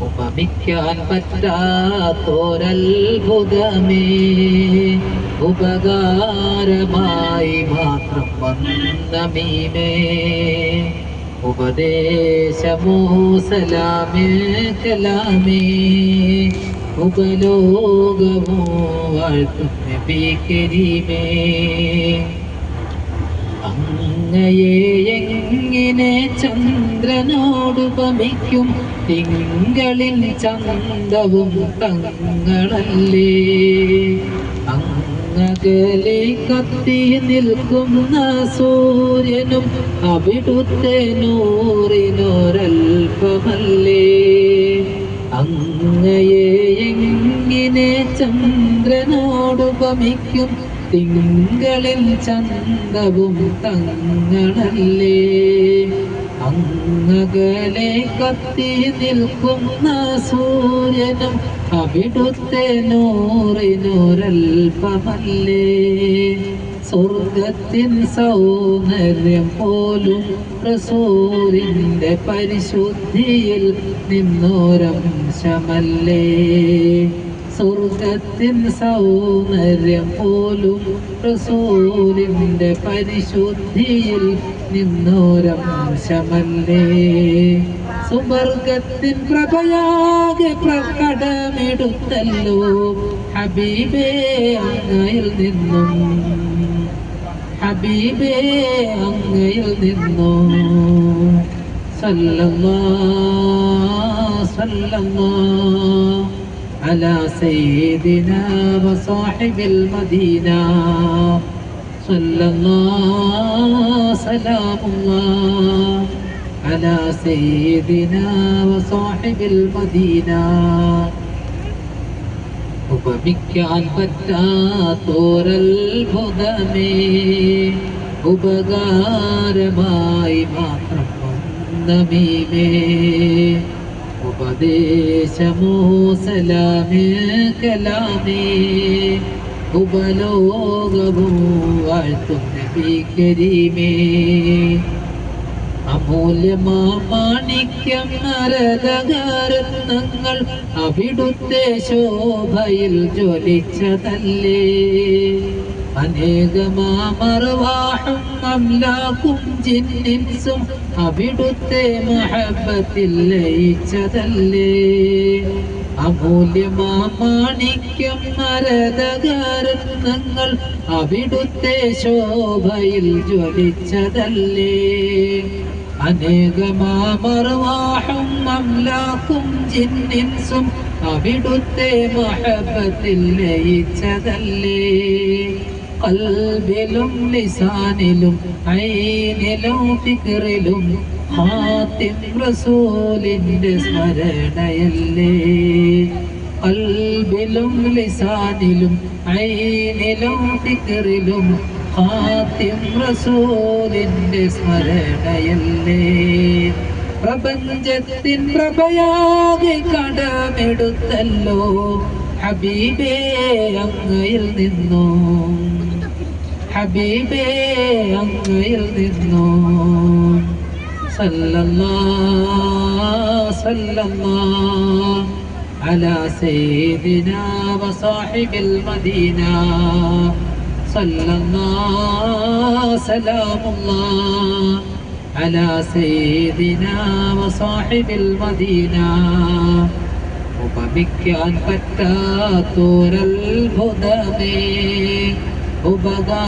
ഉപമിക്കാൻ പറ്റാത്തോരൽഭുതമേ ഉപകാരമായി മാത്രം വന്ന മീമേ ഉപദേശമോ സലാമേ കലാമേ. ഉപലോകമോ വാഴ്ത്തും നബി കരീമേ അങ്ങയെ എങ്ങനെ ചന്ദ്രനോടുപമിക്കും തിങ്കളിൽ ചന്തവും തങ്ങളല്ലേ. അങ്ങകലെ കത്തി നിൽക്കുന്ന സൂര്യനും അവിടുത്തെ നൂറിനൊരൽപ്പമല്ലേ അങ്ങയെ എങ്ങനെ ചന്ദ്രനോടുപമിക്കും തിങ്കളിൽ ചന്തവും തങ്ങളല്ലേ അങ്ങകലെ കത്തി നിൽക്കുന്ന സൂര്യനും അവിടുത്തെ നൂറിനൊരൽപ്പമല്ലേ സ്വർഗത്തിൻ സൗന്ദര്യം പോലും റസൂലിന്റെ പരിശുദ്ധിയിൽ നിന്നോരംശമല്ലേ സ്വർഗത്തിൻ സൗന്ദര്യം പോലും റസൂലിന്റെ പരിശുദ്ധിയിൽ നിന്നോരംശമല്ലേ സുവർഗത്തിൻ പ്രഭയാകെ പ്രകടമെടുത്തല്ലോ ഹബീബേ അങ്ങയിൽ നിന്നും. ഹബീബേ അങ്ങയിൽ നിന്നും? സല്ലല്ലാ സല്ലല്ലാ. على سيدنا وصاحب المدينة صلى الله سلام الله على سيدنا وصاحب المدينة ഉപമിക്കാൻ പറ്റാത്തോരത്ഭുതമേ ഉപകാരമായി മാത്രം വന്നമീമേ ഉപദേശമോ സലാമേ കലാമേ ഉപലോകമോ വാഴ്ത്തും നബി കരീമേ. നരതകാരത്നങ്ങൾ അവിടുത്തെ ശോഭയിൽ ജ്വലിച്ചതല്ലേ. അനേകമാമർവാഹും അംലാക്കും ജിന്നിൻസും അവിടുത്തെ മഹബത്തിൽ ലയിച്ചതല്ലേ അമൂല്യമാണിക്യം നരതകാരത്നങ്ങൾ അവിടുത്തെ ശോഭയിൽ ജ്വലിച്ചതല്ലേ. അനേകമാമർവാഹും അംലാക്കും ജിന്നിൻസും അവിടുത്തെ മഹബത്തിൽ ലയിച്ചതല്ലേ കൽബിലും ലിസാനിലും ഐനിലും ഫിക്റിലും ഹാത്തിം റസൂലിന്റെ സ്മരണയല്ലേ? കൽബിലും ലിസാനിലും ഐനിലും ഫിക്റിലും ഹാത്തിം റസൂലിന്റെ സ്മരണയല്ലേ? പ്രപഞ്ചത്തിൻ പ്രഭയാകെ കടമെടുത്തല്ലോ ഹബീബേ അങ്ങയിൽ നിന്നു? حبيبي يضيض النور صلى الله صلى الله على سيدنا وصاحب المدينة. صلى الله سلام الله على سيدنا وصاحب المدينة. وبك أنبت طور الهدى وبقى